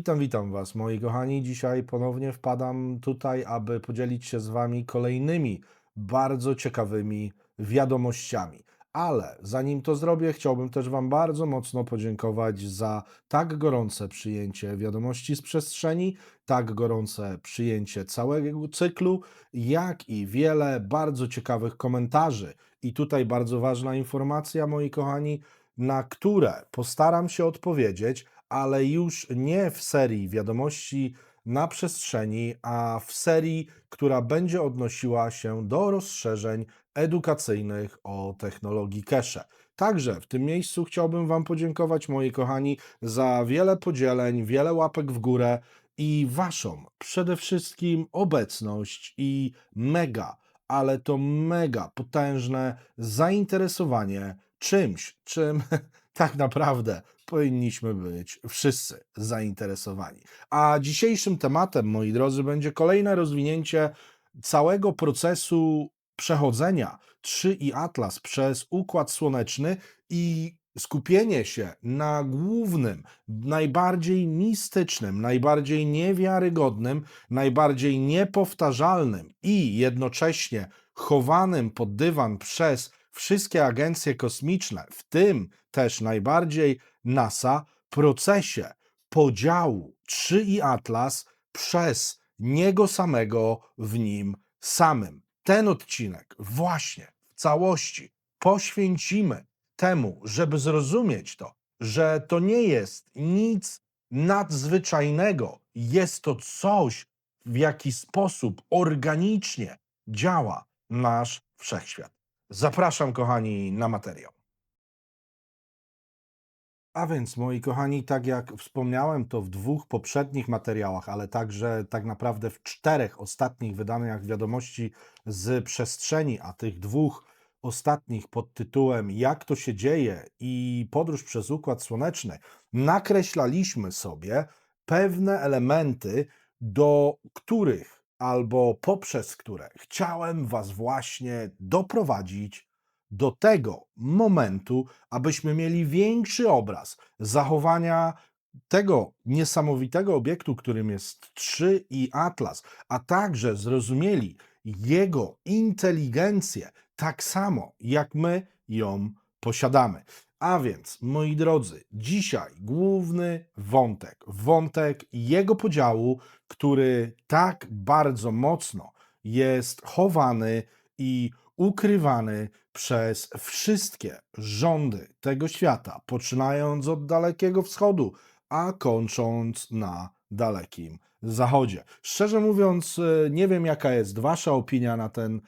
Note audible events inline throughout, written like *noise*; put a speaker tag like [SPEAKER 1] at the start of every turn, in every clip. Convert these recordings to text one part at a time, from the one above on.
[SPEAKER 1] Witam, witam Was, moi kochani. Dzisiaj ponownie wpadam tutaj, aby podzielić się z Wami kolejnymi bardzo ciekawymi wiadomościami. Ale zanim to zrobię, chciałbym też Wam bardzo mocno podziękować za tak gorące przyjęcie wiadomości z przestrzeni, tak gorące przyjęcie całego cyklu, jak i wiele bardzo ciekawych komentarzy. I tutaj bardzo ważna informacja, moi kochani, na które postaram się odpowiedzieć, ale już nie w serii wiadomości na przestrzeni, a w serii, która będzie odnosiła się do rozszerzeń edukacyjnych o technologii cache. Także w tym miejscu chciałbym Wam podziękować, moi kochani, za wiele podzieleń, wiele łapek w górę i Waszą przede wszystkim obecność i mega, ale to mega potężne zainteresowanie czymś, czym *laughs* tak naprawdę powinniśmy być wszyscy zainteresowani. A dzisiejszym tematem, moi drodzy, będzie kolejne rozwinięcie całego procesu przechodzenia 3 i Atlas przez Układ Słoneczny i skupienie się na głównym, najbardziej mistycznym, najbardziej niewiarygodnym, najbardziej niepowtarzalnym i jednocześnie chowanym pod dywan przez wszystkie agencje kosmiczne, w tym też najbardziej NASA, procesie podziału 3 i Atlas przez niego samego w nim samym. Ten odcinek właśnie w całości poświęcimy temu, żeby zrozumieć to, że to nie jest nic nadzwyczajnego, jest to coś, w jaki sposób organicznie działa nasz wszechświat. Zapraszam, kochani, na materiał. A więc, moi kochani, tak jak wspomniałem to w dwóch poprzednich materiałach, ale także tak naprawdę w czterech ostatnich wydaniach wiadomości z przestrzeni, a tych dwóch ostatnich pod tytułem Jak to się dzieje i podróż przez Układ Słoneczny, nakreślaliśmy sobie pewne elementy, do których albo poprzez które chciałem Was właśnie doprowadzić do tego momentu, abyśmy mieli większy obraz zachowania tego niesamowitego obiektu, którym jest 3 i Atlas, a także zrozumieli jego inteligencję tak samo, jak my ją posiadamy. A więc, moi drodzy, dzisiaj główny wątek, wątek jego podziału, który tak bardzo mocno jest chowany i ukrywany przez wszystkie rządy tego świata, poczynając od Dalekiego Wschodu, a kończąc na Dalekim Zachodzie. Szczerze mówiąc, e, nie wiem, jaka jest Wasza opinia na ten e,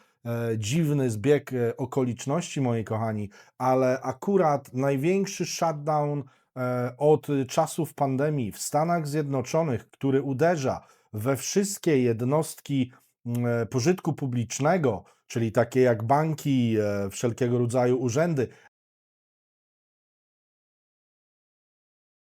[SPEAKER 1] dziwny zbieg e, okoliczności, moi kochani, ale akurat największy shutdown e, od czasów pandemii w Stanach Zjednoczonych, który uderza we wszystkie jednostki e, pożytku publicznego, czyli takie jak banki, e, wszelkiego rodzaju urzędy,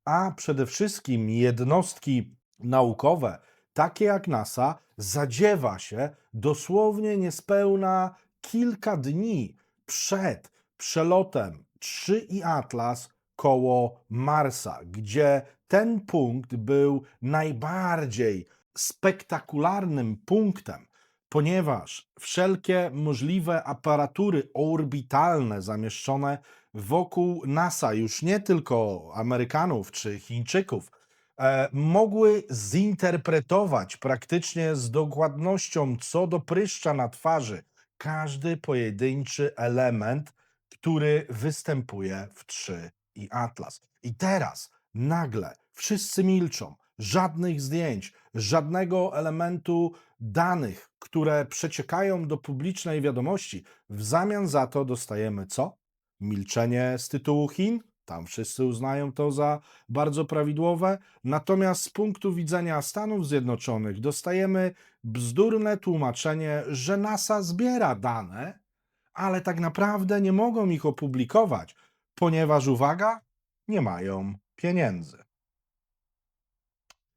[SPEAKER 1] a przede wszystkim jednostki naukowe, takie jak NASA, zadziewa się dosłownie niespełna kilka dni przed przelotem 3 i Atlas koło Marsa, gdzie ten punkt był najbardziej spektakularnym punktem, ponieważ wszelkie możliwe aparatury orbitalne zamieszczone wokół NASA, już nie tylko Amerykanów czy Chińczyków, mogły zinterpretować praktycznie z dokładnością co do pryszcza na twarzy każdy pojedynczy element, który występuje w 3 i Atlas. I teraz nagle wszyscy milczą, żadnych zdjęć, żadnego elementu danych, które przeciekają do publicznej wiadomości. W zamian za to dostajemy co? Milczenie z tytułu Chin. Tam wszyscy uznają to za bardzo prawidłowe. Natomiast z punktu widzenia Stanów Zjednoczonych dostajemy bzdurne tłumaczenie, że NASA zbiera dane, ale tak naprawdę nie mogą ich opublikować, ponieważ uwaga, nie mają pieniędzy.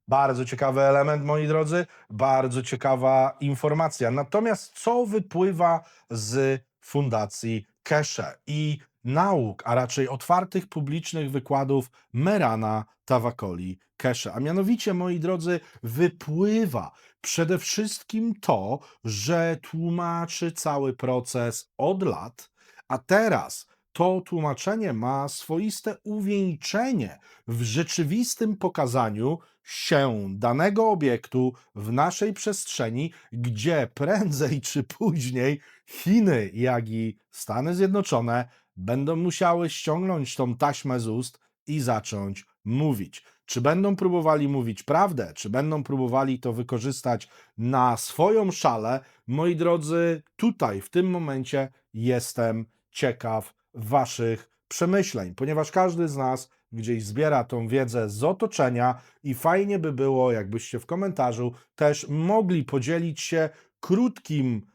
[SPEAKER 1] Bardzo ciekawy element, moi drodzy, bardzo ciekawa informacja. Natomiast co wypływa z fundacji Keshe i nauk, a raczej otwartych publicznych wykładów Merana Tawakoli Keshe. A mianowicie, moi drodzy, wypływa przede wszystkim to, że tłumaczy cały proces od lat, a teraz to tłumaczenie ma swoiste uwieńczenie w rzeczywistym pokazaniu się danego obiektu w naszej przestrzeni, gdzie prędzej czy później Chiny, jak i Stany Zjednoczone będą musiały ściągnąć tą taśmę z ust i zacząć mówić. Czy będą próbowali mówić prawdę, czy będą próbowali to wykorzystać na swoją szalę? Moi drodzy, tutaj w tym momencie jestem ciekaw Waszych przemyśleń, ponieważ każdy z nas gdzieś zbiera tą wiedzę z otoczenia i fajnie by było, jakbyście w komentarzu też mogli podzielić się krótkim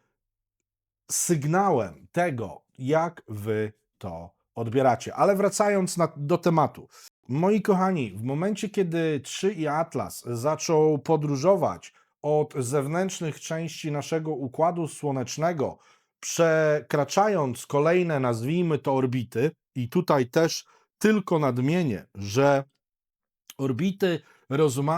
[SPEAKER 1] sygnałem tego, jak Wy to odbieracie. Ale wracając na, do tematu. Moi kochani, w momencie, kiedy 3 i Atlas zaczął podróżować od zewnętrznych części naszego układu słonecznego, przekraczając kolejne, nazwijmy to, orbity, i tutaj też tylko nadmienię, że orbity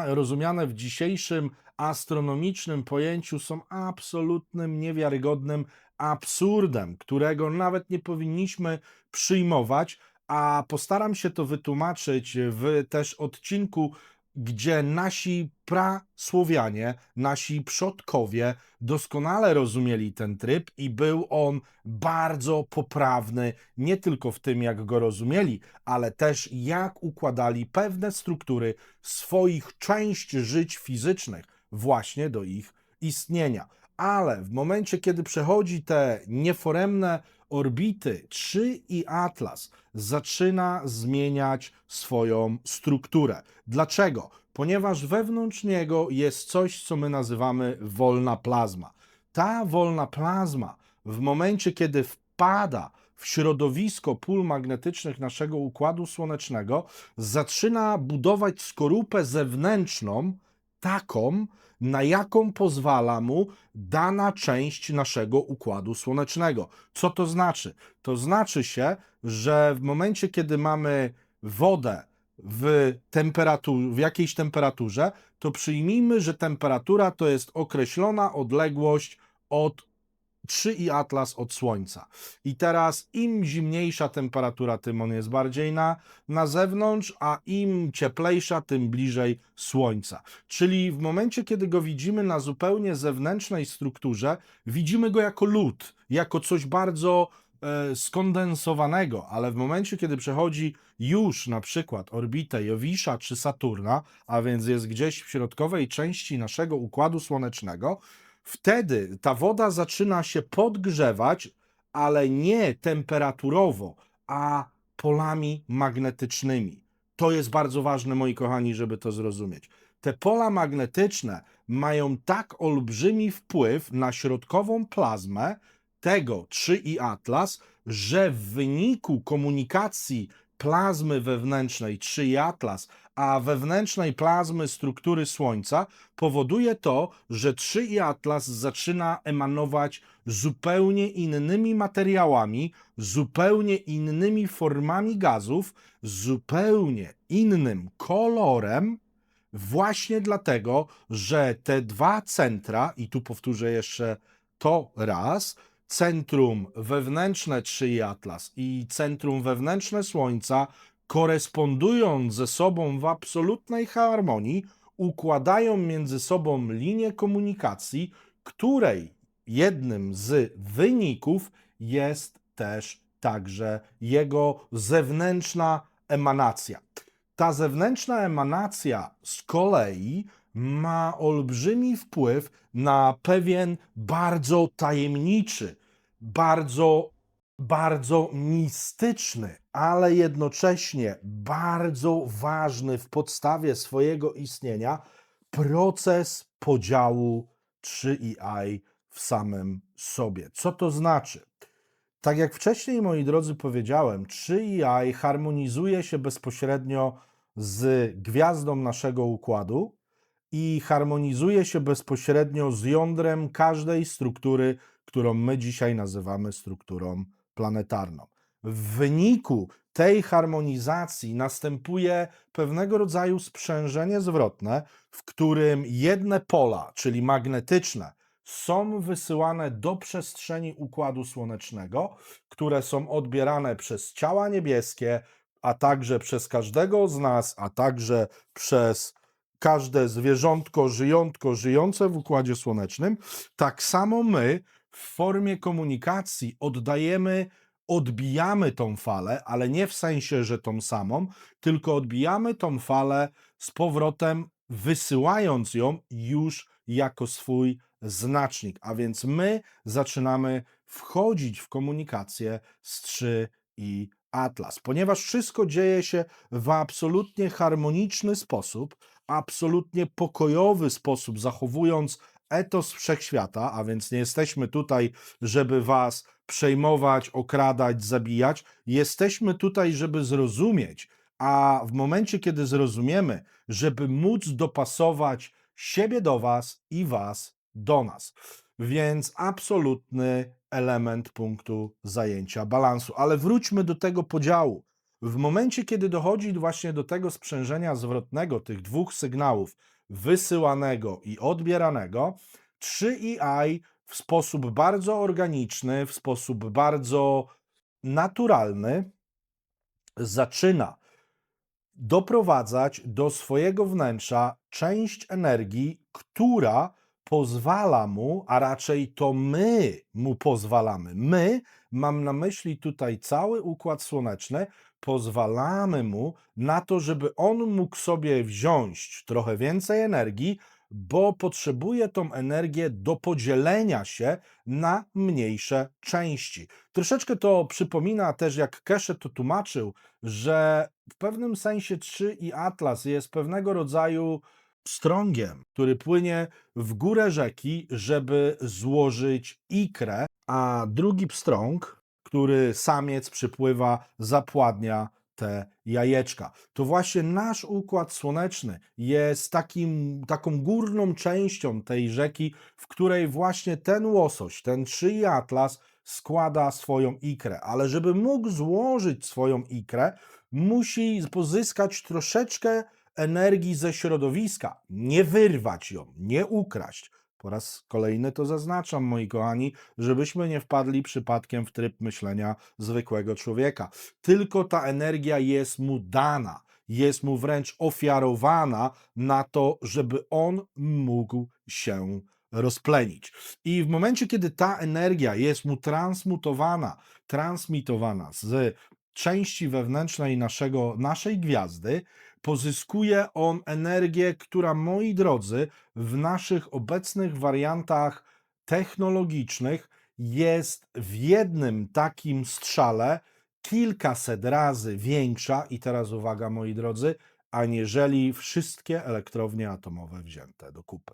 [SPEAKER 1] rozumiane w dzisiejszym astronomicznym pojęciu są absolutnym, niewiarygodnym absurdem, którego nawet nie powinniśmy przyjmować, a postaram się to wytłumaczyć w też odcinku, gdzie nasi prasłowianie, nasi przodkowie doskonale rozumieli ten tryb i był on bardzo poprawny, nie tylko w tym, jak go rozumieli, ale też jak układali pewne struktury swoich części żyć fizycznych właśnie do ich istnienia. Ale w momencie, kiedy przechodzi te nieforemne orbity 3 i Atlas zaczyna zmieniać swoją strukturę. Dlaczego? Ponieważ wewnątrz niego jest coś, co my nazywamy wolna plazma. Ta wolna plazma w momencie, kiedy wpada w środowisko pól magnetycznych naszego układu słonecznego, zaczyna budować skorupę zewnętrzną, taką, na jaką pozwala mu dana część naszego układu słonecznego. Co to znaczy? To znaczy się, że w momencie, kiedy mamy wodę w, temperatur, w jakiejś temperaturze, to przyjmijmy, że temperatura to jest określona odległość od 3 i Atlas od Słońca. I teraz im zimniejsza temperatura, tym on jest bardziej na, na zewnątrz, a im cieplejsza, tym bliżej Słońca. Czyli w momencie, kiedy go widzimy na zupełnie zewnętrznej strukturze, widzimy go jako lód, jako coś bardzo e, skondensowanego, ale w momencie, kiedy przechodzi już na przykład orbitę Jowisza czy Saturna, a więc jest gdzieś w środkowej części naszego Układu Słonecznego, wtedy ta woda zaczyna się podgrzewać, ale nie temperaturowo, a polami magnetycznymi. To jest bardzo ważne, moi kochani, żeby to zrozumieć. Te pola magnetyczne mają tak olbrzymi wpływ na środkową plazmę tego 3 i Atlas, że w wyniku komunikacji plazmy wewnętrznej 3 i Atlas, a wewnętrznej plazmy struktury Słońca powoduje to, że 3 i Atlas zaczyna emanować zupełnie innymi materiałami, zupełnie innymi formami gazów, zupełnie innym kolorem, właśnie dlatego, że te dwa centra, i tu powtórzę jeszcze to raz, centrum wewnętrzne 3 i Atlas i centrum wewnętrzne Słońca, korespondując ze sobą w absolutnej harmonii, układają między sobą linię komunikacji, której jednym z wyników jest też także jego zewnętrzna emanacja. Ta zewnętrzna emanacja z kolei ma olbrzymi wpływ na pewien bardzo tajemniczy, bardzo, bardzo mistyczny, ale jednocześnie bardzo ważny w podstawie swojego istnienia proces podziału 3i w samym sobie. Co to znaczy? Tak jak wcześniej, moi drodzy, powiedziałem, 3i harmonizuje się bezpośrednio z gwiazdą naszego układu i harmonizuje się bezpośrednio z jądrem każdej struktury, którą my dzisiaj nazywamy strukturą planetarną. w wyniku tej harmonizacji następuje pewnego rodzaju sprzężenie zwrotne, w którym jedne pola, czyli magnetyczne, są wysyłane do przestrzeni układu słonecznego, które są odbierane przez ciała niebieskie, a także przez każdego z nas, a także przez każde zwierzątko, żyjątko żyjące w układzie słonecznym, tak samo my w formie komunikacji oddajemy, odbijamy tą falę, ale nie w sensie, że tą samą, tylko odbijamy tą falę z powrotem, wysyłając ją już jako swój znacznik. A więc my zaczynamy wchodzić w komunikację z 3 i Atlas, ponieważ wszystko dzieje się w absolutnie harmoniczny sposób, absolutnie pokojowy sposób, zachowując etos wszechświata, a więc nie jesteśmy tutaj, żeby was przejmować, okradać, zabijać. Jesteśmy tutaj, żeby zrozumieć, a w momencie, kiedy zrozumiemy, żeby móc dopasować siebie do was i was do nas. Więc absolutny element punktu zajęcia balansu. Ale wróćmy do tego podziału. W momencie, kiedy dochodzi właśnie do tego sprzężenia zwrotnego tych dwóch sygnałów, wysyłanego i odbieranego, 3EI w sposób bardzo organiczny, w sposób bardzo naturalny zaczyna doprowadzać do swojego wnętrza część energii, która pozwala mu, a raczej to my mu pozwalamy. My, mam na myśli tutaj cały układ słoneczny, pozwalamy mu na to, żeby on mógł sobie wziąć trochę więcej energii, bo potrzebuje tą energię do podzielenia się na mniejsze części. Troszeczkę to przypomina też, jak Keshe to tłumaczył, że w pewnym sensie 3 i Atlas jest pewnego rodzaju strągiem, który płynie w górę rzeki, żeby złożyć ikrę, a drugi pstrąg, który samiec przypływa, zapładnia te jajeczka. To właśnie nasz układ słoneczny jest takim, taką górną częścią tej rzeki, w której właśnie ten łosoś, ten szyi atlas składa swoją ikrę. Ale żeby mógł złożyć swoją ikrę, musi pozyskać troszeczkę energii ze środowiska, nie wyrwać ją, nie ukraść. Po raz kolejny to zaznaczam, moi kochani, żebyśmy nie wpadli przypadkiem w tryb myślenia zwykłego człowieka. Tylko ta energia jest mu dana, jest mu wręcz ofiarowana na to, żeby on mógł się rozplenić. I w momencie, kiedy ta energia jest mu transmutowana, transmitowana z części wewnętrznej naszego, naszej gwiazdy, pozyskuje on energię, która, moi drodzy, w naszych obecnych wariantach technologicznych jest w jednym takim strzale kilkaset razy większa, i teraz uwaga, moi drodzy, aniżeli wszystkie elektrownie atomowe wzięte do kupy.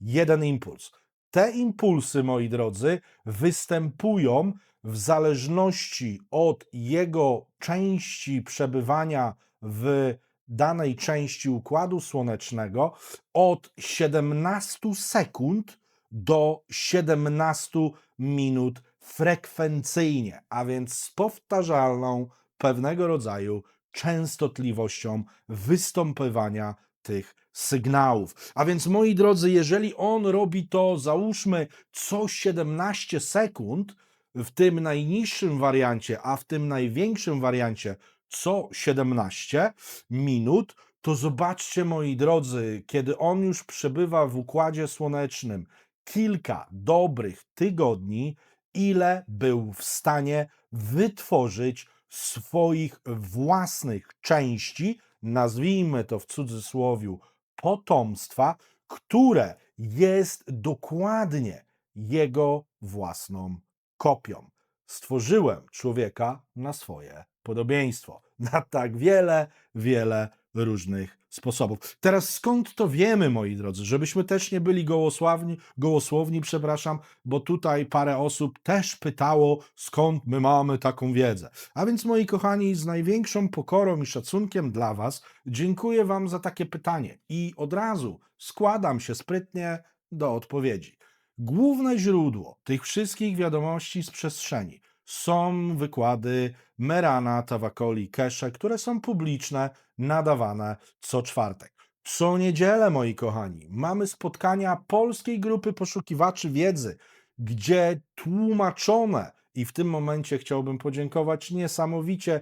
[SPEAKER 1] Jeden impuls. Te impulsy, moi drodzy, występują w zależności od jego części przebywania w danej części układu słonecznego od 17 sekund do 17 minut frekwencyjnie, a więc z powtarzalną pewnego rodzaju częstotliwością występowania tych sygnałów. A więc moi drodzy, jeżeli on robi to, załóżmy, co 17 sekund w tym najniższym wariancie, a w tym największym wariancie co 17 minut, to zobaczcie, moi drodzy, kiedy on już przebywa w układzie słonecznym kilka dobrych tygodni, ile był w stanie wytworzyć swoich własnych części, nazwijmy to w cudzysłowiu, potomstwa, które jest dokładnie jego własną kopią. Stworzyłem człowieka na swoje podobieństwo. *laughs* Na tak wiele, wiele różnych sposobów. Teraz skąd to wiemy, moi drodzy, żebyśmy też nie byli gołosławni, gołosłowni, przepraszam, bo tutaj parę osób też pytało, skąd my mamy taką wiedzę. A więc, moi kochani, z największą pokorą i szacunkiem dla Was dziękuję Wam za takie pytanie i od razu składam się sprytnie do odpowiedzi. Główne źródło tych wszystkich wiadomości z przestrzeni są wykłady Merana Tawakoli Kesze, które są publiczne, nadawane co czwartek. Co niedzielę, moi kochani, mamy spotkania polskiej grupy poszukiwaczy wiedzy, gdzie tłumaczone, i w tym momencie chciałbym podziękować niesamowicie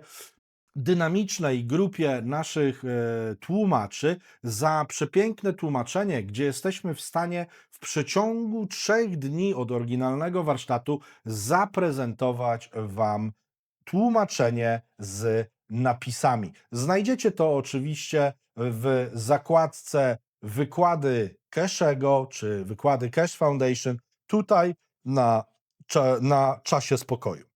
[SPEAKER 1] dynamicznej grupie naszych e, tłumaczy za przepiękne tłumaczenie, gdzie jesteśmy w stanie w przeciągu trzech dni od oryginalnego warsztatu zaprezentować Wam tłumaczenie z napisami. Znajdziecie to oczywiście w zakładce wykłady Cashego czy wykłady Cash Foundation tutaj na, na czasie spokoju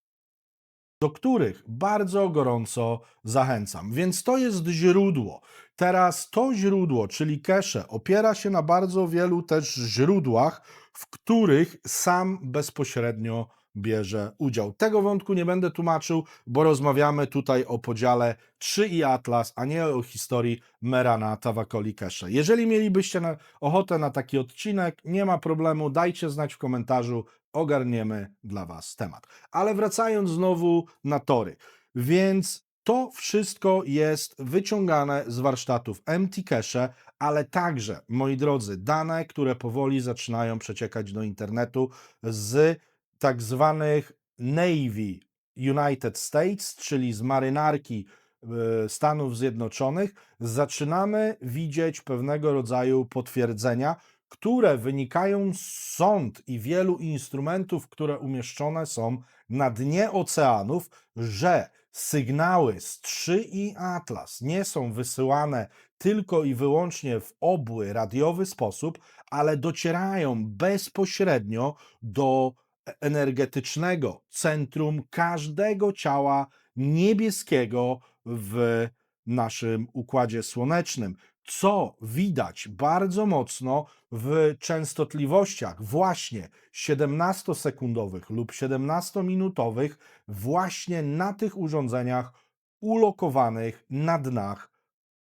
[SPEAKER 1] do których bardzo gorąco zachęcam. Więc to jest źródło. Teraz to źródło, czyli Kesze, opiera się na bardzo wielu też źródłach, w których sam bezpośrednio bierze udział. Tego wątku nie będę tłumaczył, bo rozmawiamy tutaj o podziale 3 i Atlas, a nie o historii Merana Tawakoli Kesze. Jeżeli mielibyście na, ochotę na taki odcinek, nie ma problemu, dajcie znać w komentarzu, ogarniemy dla Was temat. Ale wracając znowu na tory, więc to wszystko jest wyciągane z warsztatów MT Cache, ale także, moi drodzy, dane, które powoli zaczynają przeciekać do internetu z tak zwanych Navy United States, czyli z marynarki e, Stanów Zjednoczonych, zaczynamy widzieć pewnego rodzaju potwierdzenia, które wynikają z sąd i wielu instrumentów, które umieszczone są na dnie oceanów, że sygnały z 3 i Atlas nie są wysyłane tylko i wyłącznie w obły radiowy sposób, ale docierają bezpośrednio do energetycznego centrum każdego ciała niebieskiego w naszym układzie słonecznym, co widać bardzo mocno w częstotliwościach właśnie 17-sekundowych lub 17-minutowych właśnie na tych urządzeniach ulokowanych na dnach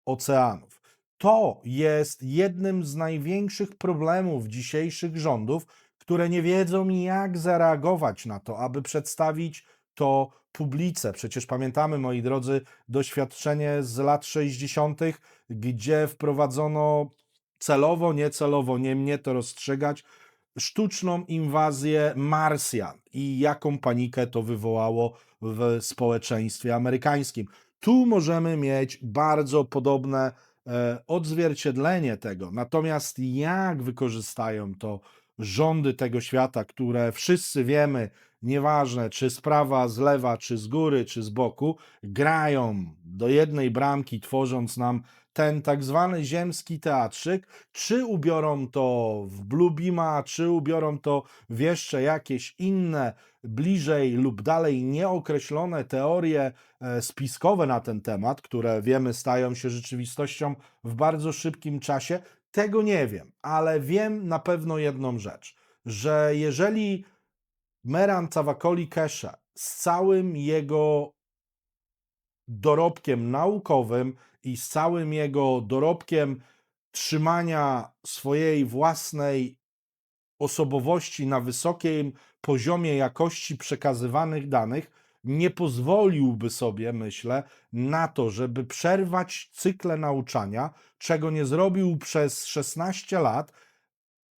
[SPEAKER 1] oceanów. To jest jednym z największych problemów dzisiejszych rządów, które nie wiedzą jak zareagować na to, aby przedstawić to publice. Przecież pamiętamy, moi drodzy, doświadczenie z lat 60., gdzie wprowadzono celowo, niecelowo, nie mnie to rozstrzygać, sztuczną inwazję Marsjan i jaką panikę to wywołało w społeczeństwie amerykańskim. Tu możemy mieć bardzo podobne e, odzwierciedlenie tego. Natomiast jak wykorzystają to rządy tego świata, które wszyscy wiemy, nieważne czy z prawa, z lewa, czy z góry, czy z boku, grają do jednej bramki, tworząc nam ten tak zwany ziemski teatrzyk, czy ubiorą to w Bluebeama, czy ubiorą to w jeszcze jakieś inne, bliżej lub dalej nieokreślone teorie e, spiskowe na ten temat, które wiemy stają się rzeczywistością w bardzo szybkim czasie, tego nie wiem, ale wiem na pewno jedną rzecz, że jeżeli Meran Cawakoli Keshe z całym jego dorobkiem naukowym i z całym jego dorobkiem trzymania swojej własnej osobowości na wysokim poziomie jakości przekazywanych danych, nie pozwoliłby sobie, myślę, na to, żeby przerwać cykle nauczania, czego nie zrobił przez 16 lat,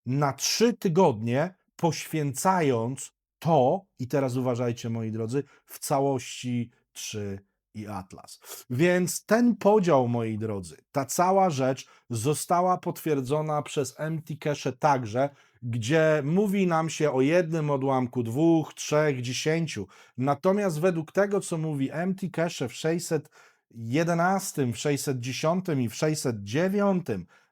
[SPEAKER 1] na 3 tygodnie, poświęcając to, i teraz uważajcie, moi drodzy, w całości 3 i Atlas. Więc ten podział, moi drodzy, ta cała rzecz została potwierdzona przez MT Cache także, gdzie mówi nam się o jednym odłamku, dwóch, trzech, dziesięciu. Natomiast według tego, co mówi MT Cache w 611, w 610 i w 609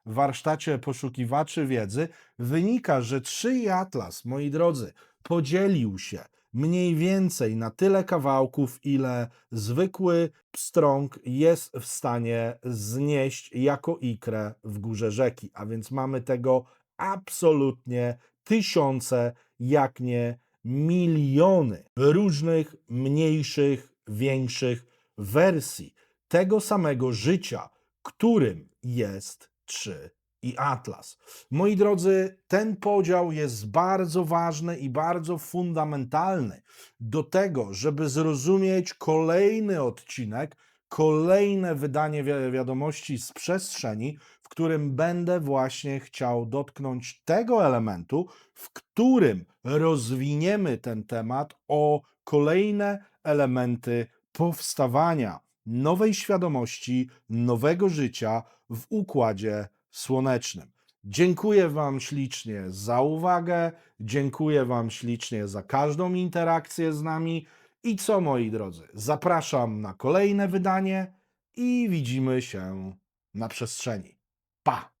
[SPEAKER 1] warsztacie poszukiwaczy wiedzy, wynika, że 3 i Atlas, moi drodzy, podzielił się mniej więcej na tyle kawałków, ile zwykły pstrąg jest w stanie znieść jako ikrę w górze rzeki. A więc mamy tego absolutnie tysiące, jak nie miliony różnych mniejszych, większych wersji tego samego życia, którym jest 3 i Atlas. Moi drodzy, ten podział jest bardzo ważny i bardzo fundamentalny do tego, żeby zrozumieć kolejny odcinek, kolejne wydanie wi- wiadomości z przestrzeni, w którym będę właśnie chciał dotknąć tego elementu, w którym rozwiniemy ten temat o kolejne elementy powstawania nowej świadomości, nowego życia w układzie słonecznym. Dziękuję Wam ślicznie za uwagę, dziękuję Wam ślicznie za każdą interakcję z nami. I co, moi drodzy, zapraszam na kolejne wydanie i widzimy się na przestrzeni. Pa!